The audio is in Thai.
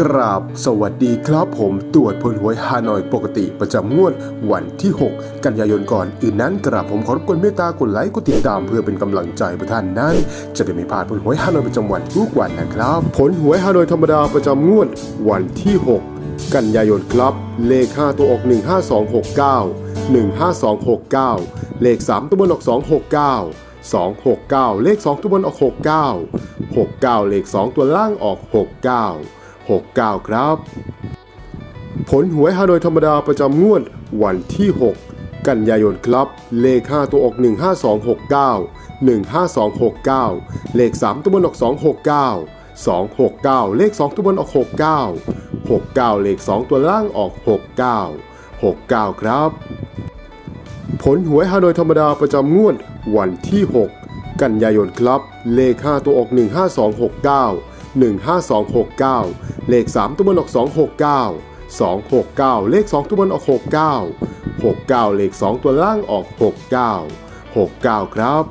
กราบสวัสดีครับผมตรวจผลหวยฮานอยปกติประจำงวดวันที่ 6 กันยายนก่อนอื่นนั้นกราบผมขอรบกวนเมตตากดไลค์กดติดตามเพื่อเป็นกำลังใจให้ท่านนั้น จะได้ไม่พลาดผลหวยฮานอยประจำวันทุกวันนะครับ ผลหวยฮานอยธรรมดาประจำงวดวันที่ 6 กันยายนครับ เลข5ตัวออก 15269 15269 เลข 3 ตัวบนออก 269 269 เลข 2 ตัวบนออก 69 69 เลข 2 ตัวล่างออก 69 69 ครับ ผลหวยฮานอยธรรมดาประจำงวดวันที่ 6 กันยายนครับ เลข 5 ตัวออก 15269 15269 เลข 3 ตัวบนออก 269 269 เลข 2 ตัวบนออก 69 69 เลข 2 ตัวล่างออก 69 69 ครับ ผลหวยฮานอยธรรมดาประจำงวดวันที่ 6 กันยายนครับ เลข 5 ตัวออก 15269 15269 เลข 3 ตัวบนออก 269 269 เลข 2 ตัวบนออก 69 69 เลข 2 ตัวล่างออก 69 69 ครับ